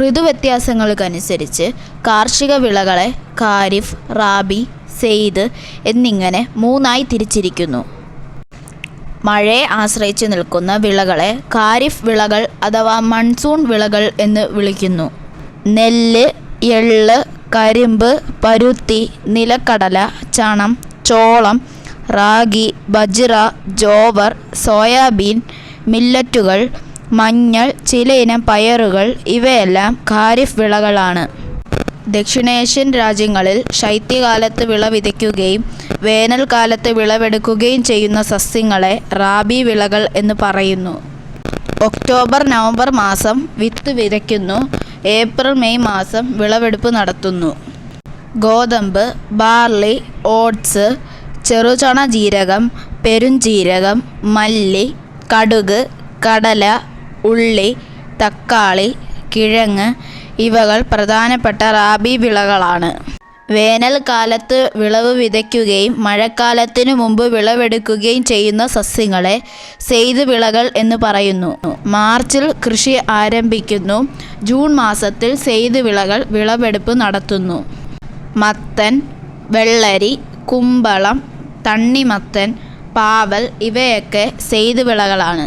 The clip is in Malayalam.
ഋതുവ്യത്യാസങ്ങൾക്കനുസരിച്ച് കാർഷിക വിളകളെ കാരിഫ് റാബി സെയ്ദ് എന്നിങ്ങനെ മൂന്നായി തിരിച്ചിരിക്കുന്നു. മഴയെ ആശ്രയിച്ച് നിൽക്കുന്ന വിളകളെ കാരിഫ് വിളകൾ അഥവാ മൺസൂൺ വിളകൾ എന്ന് വിളിക്കുന്നു. നെല്ല് എള്ള് കരിമ്പ് പരുത്തി നിലക്കടല ചണം ചോളം റാഗി ബജ്റ ജോവർ സോയാബീൻ മില്ലറ്റുകൾ മഞ്ഞൾ ചിലയിനം പയറുകൾ ഇവയെല്ലാം ഖാരിഫ് വിളകളാണ്. ദക്ഷിണേഷ്യൻ രാജ്യങ്ങളിൽ ശൈത്യകാലത്ത് വിള വിതയ്ക്കുകയും വേനൽക്കാലത്ത് വിളവെടുക്കുകയും ചെയ്യുന്ന സസ്യങ്ങളെ റാബി വിളകൾ എന്ന് പറയുന്നു. ഒക്ടോബർ നവംബർ മാസം വിത്ത് വിതയ്ക്കുന്നു. ഏപ്രിൽ മെയ് മാസം വിളവെടുപ്പ് നടത്തുന്നു. ഗോതമ്പ് ബാർലി ഓട്സ് ചെറുചണ ജീരകം പെരുംജീരകം മല്ലി കടുക് കടല ഉള്ളി തക്കാളി കിഴങ്ങ് ഇവകൾ പ്രധാനപ്പെട്ട റാബി വിളകളാണ്. വേനൽക്കാലത്ത് വിളവ് വിതയ്ക്കുകയും മഴക്കാലത്തിനു മുമ്പ് വിളവെടുക്കുകയും ചെയ്യുന്ന സസ്യങ്ങളെ സെയ്ത് വിളകൾ എന്ന് പറയുന്നു. മാർച്ചിൽ കൃഷി ആരംഭിക്കുന്നു. ജൂൺ മാസത്തിൽ സെയ്ത് വിളകൾ വിളവെടുപ്പ് നടത്തുന്നു. മത്തൻ വെള്ളരി കുമ്പളം തണ്ണിമത്തൻ പാവൽ ഇവയൊക്കെ സെയ്ത് വിളകളാണ്.